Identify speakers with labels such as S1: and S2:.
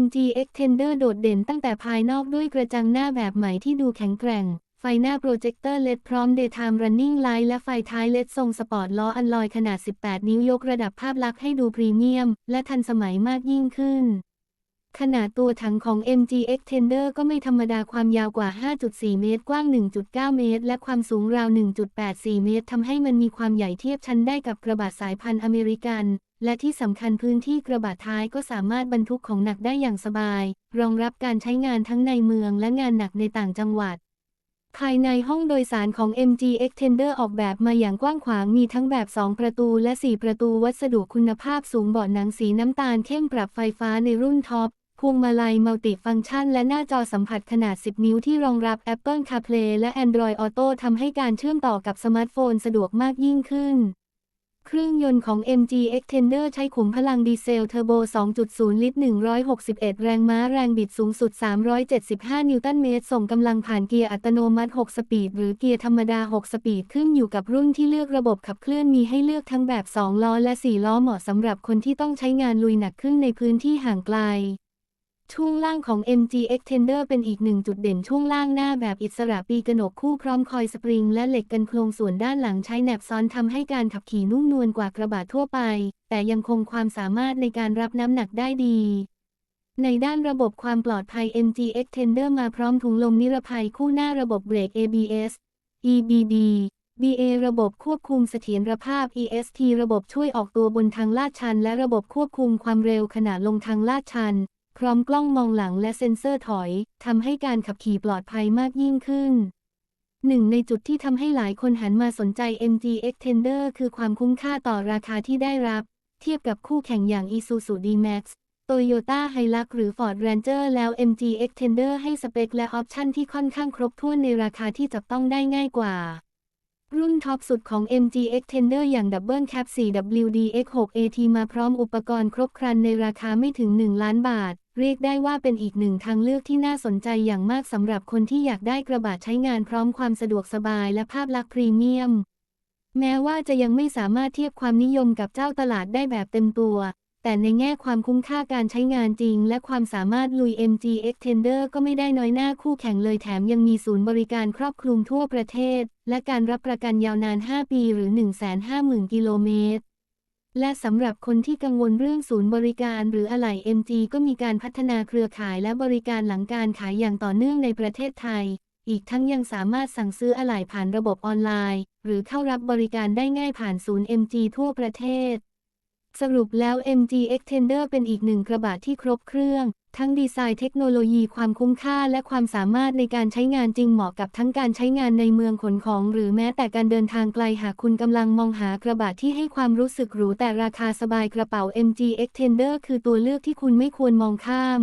S1: MG Extender โดดเด่นตั้งแต่ภายนอกด้วยกระจังหน้าแบบใหม่ที่ดูแข็งแกร่ง ไฟหน้าโปรเจคเตอร์ LED พร้อม Daytime Running Light และไฟท้าย LED ทรงสปอร์ตล้ออัลลอยขนาด 18 นิ้วยกระดับภาพลักษณ์ให้ดูพรีเมียม และทันสมัยมากยิ่งขึ้น ขนาดตัวถังของ MG Extender ก็ไม่ธรรมดาความยาวกว่า 5.4 เมตร กว้าง 1.9 เมตร และความสูงราว 1.84 เมตร ทำให้มันมีความใหญ่เทียบชั้นได้กับกระบะสายพันธุ์อเมริกัน และที่สำคัญพื้นที่กระบะท้ายก็สามารถบรรทุกของหนักได้อย่างสบาย รองรับการใช้งานทั้งในเมืองและงานหนักในต่างจังหวัดภายในห้องโดยสารของ MG Extender ออกแบบมาอย่างกว้างขวางมีทั้งแบบ 2 ประตูและ 4 ประตูวัสดุคุณภาพสูงเบาะหนังสีน้ำตาลเข้มปรับไฟฟ้าในรุ่นท็อป พวงมาลัยมัลติฟังก์ชัน และหน้าจอสัมผัสขนาด 10 นิ้วที่รองรับ Apple CarPlay และ Android Auto ทำให้การเชื่อมต่อกับสมาร์ทโฟนสะดวกมากยิ่งขึ้น เครื่องยนต์ของ MG Extender ใช้ขุมพลังดีเซลเทอร์โบ 2.0 ลิตร 161 แรงม้าแรงบิดสูงสุด 375 นิวตันเมตร ส่งกำลังผ่านเกียร์อัตโนมัติ 6 สปีด หรือเกียร์ธรรมดา 6 สปีด ขึ้นอยู่กับรุ่นที่เลือกระบบขับเคลื่อนมีให้เลือกทั้งแบบ 2 ล้อและ 4 ล้อเหมาะสำหรับคนที่ต้องใช้งานลุยหนักขึ้นในพื้นที่ห่างไกล ช่วงล่างของ MG Extender เป็นอีกหนึ่งจุดเด่นช่วงล่างหน้าแบบอิสระปีกระหนกคู่พร้อมคอยสปริงและเหล็กกันโครงส่วนด้านหลังใช้แหนบซ้อนทำให้การขับขี่นุ่มนวลกว่ากระบะทั่วไป แต่ยังคงความสามารถในการรับน้ำหนักได้ดี ในด้านระบบความปลอดภัย MG Extender มาพร้อมถุงลมนิรภัยคู่หน้าระบบเบรก ABS EBD BA ระบบควบคุมเสถียรภาพ EST ระบบช่วยออกตัวบนทางลาดชัน และระบบควบคุมความเร็วขณะลงทางลาดชัน ร้อมกล้องมองหลังและเซ็นเซอร์ถอยทำให้การขับขี่ปลอดภัยมากยิ่งขึ้นหนึ่งในจุดที่ทำให้หลายคนหันมาสนใจ MG Extender คือความคุ้มค่าต่อราคาที่ได้รับ เทียบกับคู่แข่งอย่าง Isuzu D-Max Toyota Hilux หรือ Ford Ranger แล้ว MG Extender ให้สเปคและออปชั่นที่ค่อนข้างครบถ้วนในราคาที่จับต้องได้ง่ายกว่า รุ่นท็อปสุดของ MG Extender อย่าง Double Cab 4WD X6 AT มาพร้อมอุปกรณ์ครบครันในราคาไม่ถึง 1 ล้านบาท เรียกได้ว่าเป็นอีกหนึ่งทางเลือกที่น่าสนใจอย่างมากสำหรับคนที่อยากได้กระบะใช้งานพร้อมความสะดวกสบายและภาพลักษณ์พรีเมียม แม้ว่าจะยังไม่สามารถเทียบความนิยมกับเจ้าตลาดได้แบบเต็มตัว แต่ในแง่ความคุ้มค่าการใช้งานจริง และความสามารถลุย MG Extender ก็ไม่ได้น้อยหน้าคู่แข่งเลยแถมยังมีศูนย์บริการครอบคลุมทั่วประเทศ และการรับประกันยาวนาน 5 ปีหรือ 150,000 กิโลเมตร และสำหรับคนที่กังวลเรื่องศูนย์บริการหรืออะไหล่ MG ก็มีการพัฒนาเครือข่ายและบริการหลังการขายอย่างต่อเนื่องในประเทศไทย อีกทั้งยังสามารถสั่งซื้ออะไหล่ผ่านระบบออนไลน์ หรือเข้ารับบริการได้ง่ายผ่านศูนย์ MG ทั่วประเทศ สรุปแล้ว MG Extender เป็นอีกหนึ่งกระบะที่ครบเครื่อง ทั้งดีไซน์เทคโนโลยีความคุ้มค่าและความสามารถในการใช้งานจริงเหมาะกับทั้งการใช้งานในเมืองขนของ หรือแม้แต่การเดินทางไกลหากคุณกำลังมองหากระบะที่ให้ความรู้สึกหรูแต่ราคาสบายกระเป๋า MG Extender คือตัวเลือกที่คุณไม่ควรมองข้าม